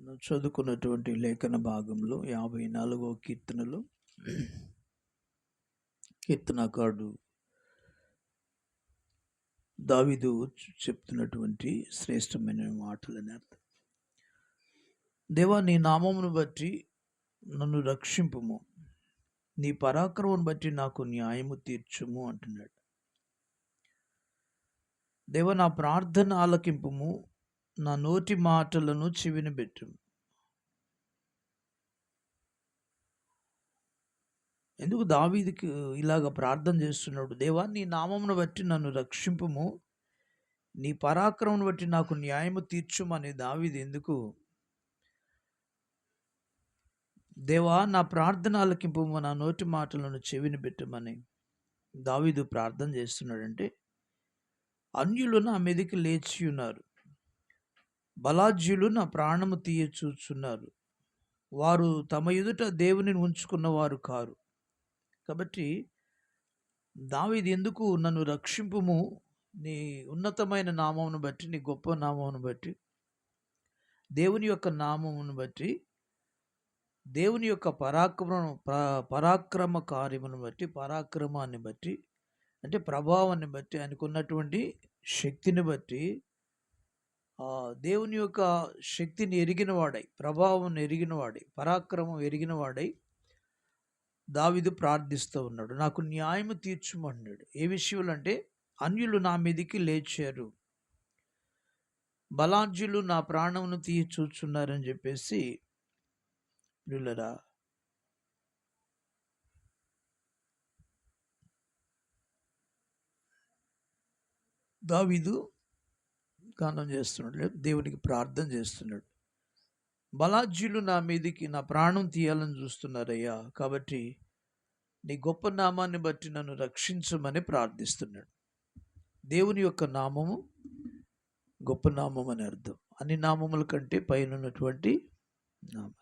చదువుకున్నటువంటి లేఖన భాగంలో యాభై నాలుగో కీర్తనలో కీర్తనకారుడు దావిదు చెప్తున్నటువంటి శ్రేష్టమైన మాటలని అర్థం. దేవా నీ నామమును బట్టి నన్ను రక్షింపుము. నీ పరాక్రమం బట్టి నాకు న్యాయము తీర్చుము అంటున్నాడు. దేవ నా ప్రార్థన ఆలకింపుము. నా నోటి మాటలను చెవిని ఎందుకు దావీదికి ఇలాగ ప్రార్థన చేస్తున్నాడు? దేవా నీ నామమును బట్టి నన్ను రక్షింపుము. నీ పరాక్రమను బట్టి నాకు న్యాయము తీర్చుమని దావీది ఎందుకు? దేవా నా ప్రార్థన ఆలకింపుము నా నోటి మాటలను చెవిని పెట్టమని దావీదు ప్రార్థన చేస్తున్నాడంటే అన్యులు నా మీదకి లేచి ఉన్నారు. బలాజ్యులు నా ప్రాణము తీయచూచున్నారు. వారు తమ ఎదుట దేవుని ఉంచుకున్న వారు కారు. కాబట్టి దావిది ఎందుకు నన్ను రక్షింపుము? నీ ఉన్నతమైన నామమును బట్టి నీ గొప్ప నామమును బట్టి దేవుని యొక్క నామమును బట్టి దేవుని యొక్క పరాక్రమ పరాక్రమ కార్యమును బట్టి పరాక్రమాన్ని బట్టి అంటే ప్రభావాన్ని బట్టి ఆయనకున్నటువంటి శక్తిని బట్టి దేవుని యొక్క శక్తిని ఎరిగినవాడై ప్రభావం ఎరిగినవాడై పరాక్రమం ఎరిగినవాడై దావిదు ప్రార్థిస్తూ ఉన్నాడు. నాకు న్యాయము తీర్చుమన్నాడు ఏ విషయంలో? అంటే అన్యులు నా మీదికి లేచారు. బలాజ్యులు నా ప్రాణమును తీర్చూచున్నారని చెప్పేసి దావిదు గానం చేస్తున్నాడు దేవునికి ప్రార్థన చేస్తున్నాడు. బలాజ్యులు నా మీదికి నా ప్రాణం తీయాలని చూస్తున్నారయ్యా కాబట్టి నీ గొప్ప నామాన్ని బట్టి నన్ను రక్షించమని ప్రార్థిస్తున్నాడు. దేవుని యొక్క నామము గొప్ప నామం అని అర్థం. అన్ని నామముల కంటే పైన ఉన్నటువంటి నామం.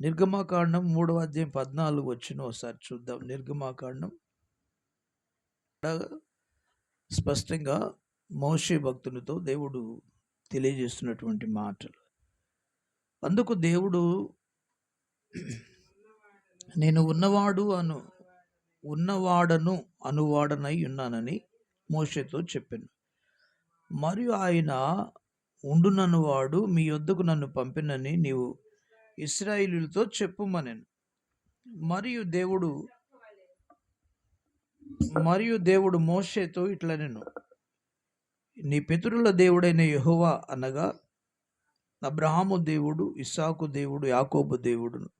నిర్గమాకాండం మూడవ అధ్యాయం పద్నాలుగు వచ్చిన ఒకసారి చూద్దాం. నిర్గమాకాండం. స్పష్టంగా మోషే భక్తులతో దేవుడు తెలియజేస్తున్నటువంటి మాటలు. అందుకు దేవుడు నేను ఉన్నవాడు అను ఉన్నవాడను అనువాడనై ఉన్నానని మోషేతో చెప్పాను. మరియు ఆయన ఉండుననువాడు మీ వద్దకు నన్ను పంపినని నీవు ఇస్రాయిలులతో చెప్పుమనెను. మరియు దేవుడు మరియు దేవుడు మోషేతో ఇట్లా నేను నీ పితరుల దేవుడైన యహోవా అనగా అబ్రహాము దేవుడు ఇస్సాకు దేవుడు యాకోబు దేవుడును.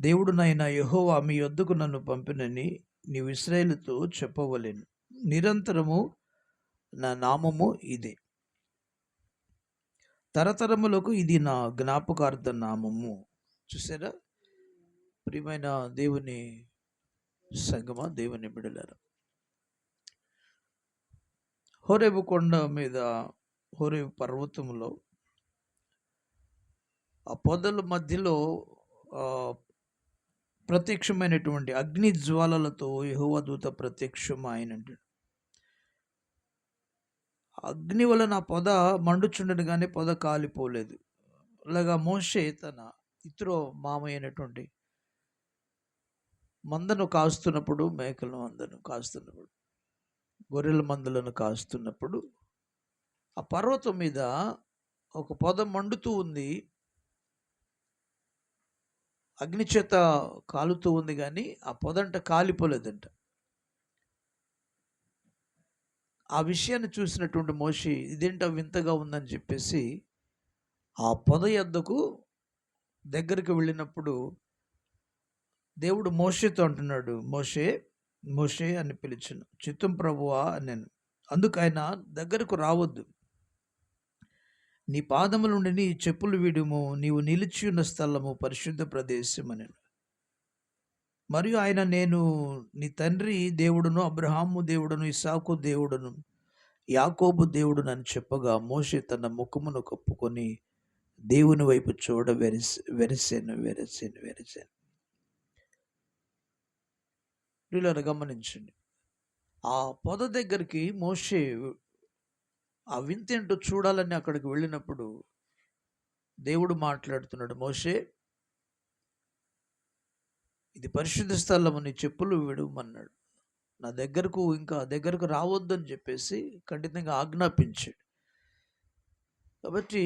దేవుడునైన యహోవా మీ వద్దకు నన్ను పంపినని నీవు ఇస్రాయేల్తో చెప్పవలేను. నిరంతరము నా నామము ఇదే. తరతరములకు ఇది నా జ్ఞాపకార్థ నామము. చూసారా ప్రియమైన దేవుని సంగమ దేవుని బిడలారా? హోరేబు కొండ మీద హోరేబు పర్వతంలో ఆ పొదల మధ్యలో ప్రత్యక్షమైనటువంటి అగ్ని జ్వాలలతో యహోవదూత ప్రత్యక్షం ఆయన అగ్ని వలన పొద మండుచుండను కానీ పొద కాలిపోలేదు. అలాగా మోషే తన ఇతరో మామయ్యనటువంటి మందను కాస్తున్నప్పుడు మేకలను మందను కాస్తున్నప్పుడు గొర్రెల మందులను కాస్తున్నప్పుడు ఆ పర్వతం మీద ఒక పొద మండుతూ ఉంది. అగ్నిచేత కాలుతూ ఉంది కానీ ఆ పొదంట కాలిపోలేదంట. ఆ విషయాన్ని చూసినటువంటి మోషి ఇదేంటో వింతగా ఉందని చెప్పేసి ఆ పొద ఎద్దకు దగ్గరికి వెళ్ళినప్పుడు దేవుడు మోషేతో అంటున్నాడు మోషే మోషే అని పిలిచాను. చిత్తం ప్రభువా నేను అందుకు ఆయన దగ్గరకు రావద్దు. నీ పాదముల నుండి నీ చెప్పులు వీడుము. నీవు నిలిచి ఉన్న స్థలము పరిశుద్ధ ప్రదేశం అని మరియు ఆయన నేను నీ తండ్రి దేవుడును అబ్రహాము దేవుడును ఇసాకు దేవుడును యాకోబు దేవుడును అని చెప్పగా మోషే తన ముఖమును కప్పుకొని దేవుని వైపు చూడ వెరసి వెరసాను వెరసాను వెరసాను. వీళ్ళని గమనించండి. ఆ పొద దగ్గరికి మోషే ఆ వింతేంటో చూడాలని అక్కడికి వెళ్ళినప్పుడు దేవుడు మాట్లాడుతున్నాడు మోషే ఇది పరిశుద్ధ స్థలం నీ చెప్పులు విడవమన్నాడు. నా దగ్గరకు ఇంకా దగ్గరకు రావద్దని చెప్పేసి ఖండితంగా ఆజ్ఞాపించాడు. కాబట్టి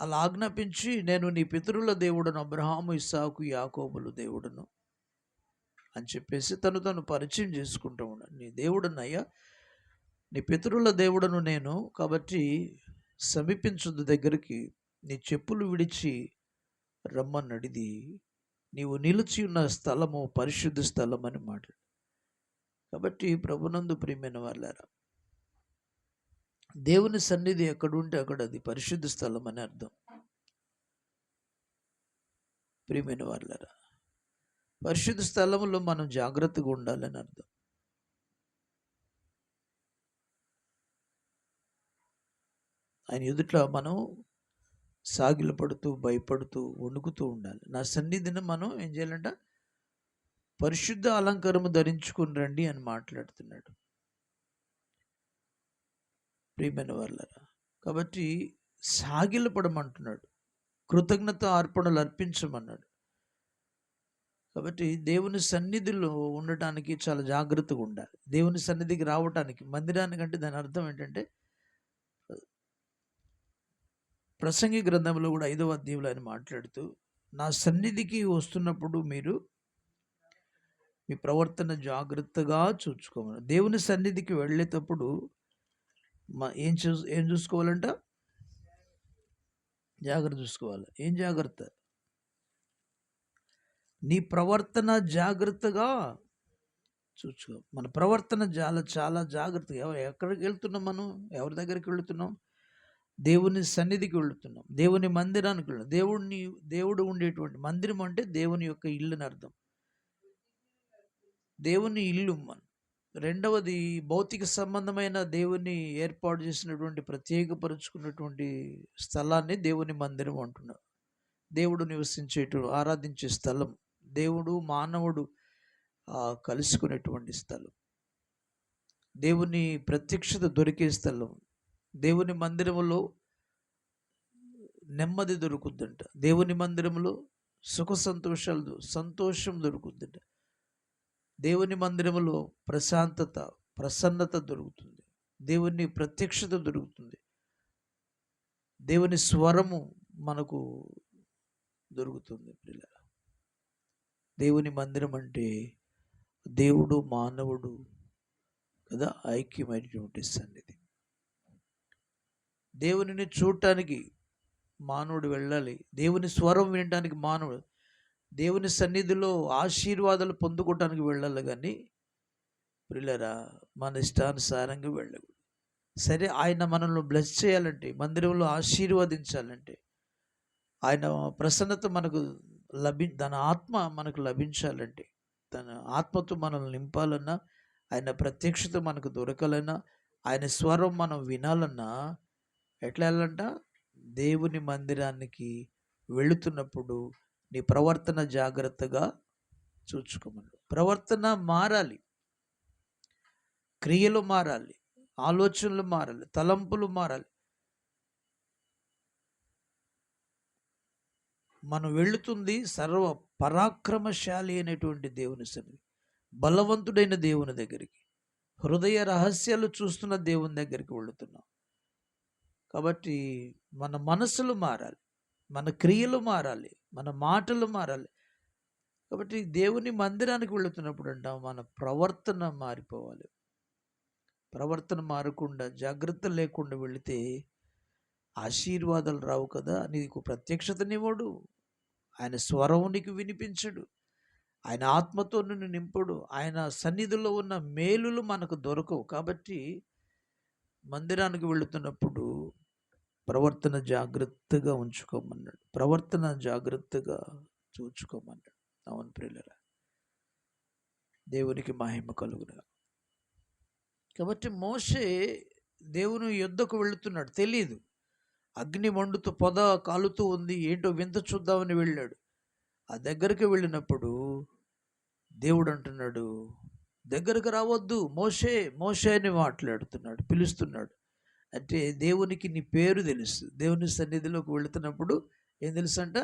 అలా ఆజ్ఞాపించి నేను నీ పితరుల దేవుడను అబ్రహాము ఇస్సాకు యాకోబులు దేవుడను అని చెప్పేసి తను తను పరిచయం చేసుకుంటూ ఉన్నాడు. నీ దేవుడున్నయ్యా నీ పితరుల దేవుడను నేను కాబట్టి సమీపించదు దగ్గరికి. నీ చెప్పులు విడిచి రమ్మన్నడిది నీవు నిలిచి ఉన్న స్థలము పరిశుద్ధ స్థలం అని మాట్లాడు. కాబట్టి ప్రభునందు ప్రియమైన వాళ్ళారా దేవుని సన్నిధి ఎక్కడుంటే అక్కడ అది పరిశుద్ధ స్థలం అని అర్థం. ప్రియమైన వాళ్ళారా పరిశుద్ధ స్థలంలో మనం జాగ్రత్తగా ఉండాలని అర్థం. ఆయన ఎదుట మనం సాగిలు పడుతూ భయపడుతూ వణుకుతూ ఉండాలి. నా సన్నిధిని మనం ఏం చేయాలంట? పరిశుద్ధ అలంకారము ధరించుకుని రండి అని మాట్లాడుతున్నాడు. ప్రియమైన వాళ్ళరా కాబట్టి సాగిలపడమంటున్నాడు. కృతజ్ఞత అర్పణలు అర్పించమన్నాడు. కాబట్టి దేవుని సన్నిధిలో ఉండటానికి చాలా జాగ్రత్తగా ఉండాలి. దేవుని సన్నిధికి రావటానికి మందిరానికంటే దాని అర్థం ఏంటంటే ప్రసంగి గ్రంథంలో కూడా ఐదవ అధ్యాయంలో ఆయన మాట్లాడుతూ నా సన్నిధికి వస్తున్నప్పుడు మీరు మీ ప్రవర్తన జాగ్రత్తగా చూసుకోవాలి. దేవుని సన్నిధికి వెళ్ళేటప్పుడు మా ఏం చూ ఏం చూసుకోవాలంట? జాగ్రత్త చూసుకోవాలి. ఏం జాగ్రత్త? నీ ప్రవర్తన జాగ్రత్తగా చూసుకో. మన ప్రవర్తన చాలా చాలా జాగ్రత్తగా ఎవరు ఎక్కడికి వెళ్తున్నాం మనం? ఎవరి దగ్గరికి వెళుతున్నాం? దేవుని సన్నిధికి వెళుతున్నాం. దేవుని మందిరానికి వెళ్తున్నాం. దేవుడిని దేవుడు ఉండేటువంటి మందిరం అంటే దేవుని యొక్క ఇల్లుని అర్థం. దేవుని ఇల్లు మన. రెండవది భౌతిక సంబంధమైన దేవుని ఏర్పాటు చేసినటువంటి ప్రత్యేకపరుచుకున్నటువంటి స్థలాన్ని దేవుని మందిరం అంటున్నారు. దేవుడు నివసించేటు ఆరాధించే స్థలం. దేవుడు మానవుడు కలుసుకునేటువంటి స్థలం. దేవుని ప్రత్యక్షత దొరికే స్థలం. దేవుని మందిరంలో నెమ్మది దొరుకుద్దంట. దేవుని మందిరంలో సుఖ సంతోషాలు సంతోషం దొరుకుద్దంట. దేవుని మందిరంలో ప్రశాంతత ప్రసన్నత దొరుకుతుంది. దేవుని ప్రత్యక్షత దొరుకుతుంది. దేవుని స్వరము మనకు దొరుకుతుంది పిల్లల దేవుని మందిరం అంటే దేవుడు మానవుడు కదా ఐక్యమైనటువంటి సన్నిధి. దేవునిని చూడటానికి మానవుడు వెళ్ళాలి. దేవుని స్వరం వినడానికి మానవుడు దేవుని సన్నిధిలో ఆశీర్వాదాలు పొందుకోవటానికి వెళ్ళాలి కానీ పిల్లరా మన ఇష్టానుసారంగా వెళ్ళకూడదు. సరే ఆయన మనల్ని బ్లెస్ చేయాలంటే మందిరంలో ఆశీర్వదించాలంటే ఆయన ప్రసన్నత మనకు లభి తన ఆత్మ మనకు లభించాలంటే తన ఆత్మతో మనల్ని నింపాలన్నా ఆయన ప్రత్యక్షత మనకు దొరకాలన్నా ఆయన స్వరం మనం వినాలన్నా ఎట్లా వెళ్ళాలంట? దేవుని మందిరానికి వెళుతున్నప్పుడు నీ ప్రవర్తన జాగ్రత్తగా చూసుకోమని. ప్రవర్తన మారాలి. క్రియలు మారాలి. ఆలోచనలు మారాలి. తలంపులు మారాలి. మనం వెళుతుంది సర్వ పరాక్రమశాలి అనేటువంటి దేవుని సన్నిధి బలవంతుడైన దేవుని దగ్గరికి హృదయ రహస్యాలు చూస్తున్న దేవుని దగ్గరికి వెళుతున్నాం. కాబట్టి మన మనసులు మారాలి మన క్రియలు మారాలి మన మాటలు మారాలి. కాబట్టి దేవుని మందిరానికి వెళుతున్నప్పుడు అంటాం మన ప్రవర్తన మారిపోవాలి. ప్రవర్తన మారకుండా జాగ్రత్త లేకుండా వెళితే ఆశీర్వాదాలు రావు కదా నీకు ప్రత్యక్షతనివ్వడు. ఆయన స్వరం నీకు వినిపించడు. ఆయన ఆత్మతో నిన్ను నింపుడు. ఆయన సన్నిధిలో ఉన్న మేలులు మనకు దొరకవు. కాబట్టి మందిరానికి వెళుతున్నప్పుడు ప్రవర్తన జాగ్రత్తగా ఉంచుకోమన్నాడు. ప్రవర్తన జాగ్రత్తగా చూచుకోమన్నాడు. అవును ప్రియులరా దేవునికి మహిమ కలుగున కాబట్టి మోసే దేవుని యుద్ధకు వెళుతున్నాడు. తెలియదు అగ్ని మండుతూ పొద కాలుతూ ఉంది ఏంటో వింత చూద్దామని వెళ్ళాడు. ఆ దగ్గరికి వెళ్ళినప్పుడు దేవుడు అంటున్నాడు దగ్గరకు రావద్దు మోసే మోసే అని మాట్లాడుతున్నాడు పిలుస్తున్నాడు. అంటే దేవునికి నీ పేరు తెలుసు. దేవుని సన్నిధిలోకి వెళుతున్నప్పుడు ఏం తెలుసు అంట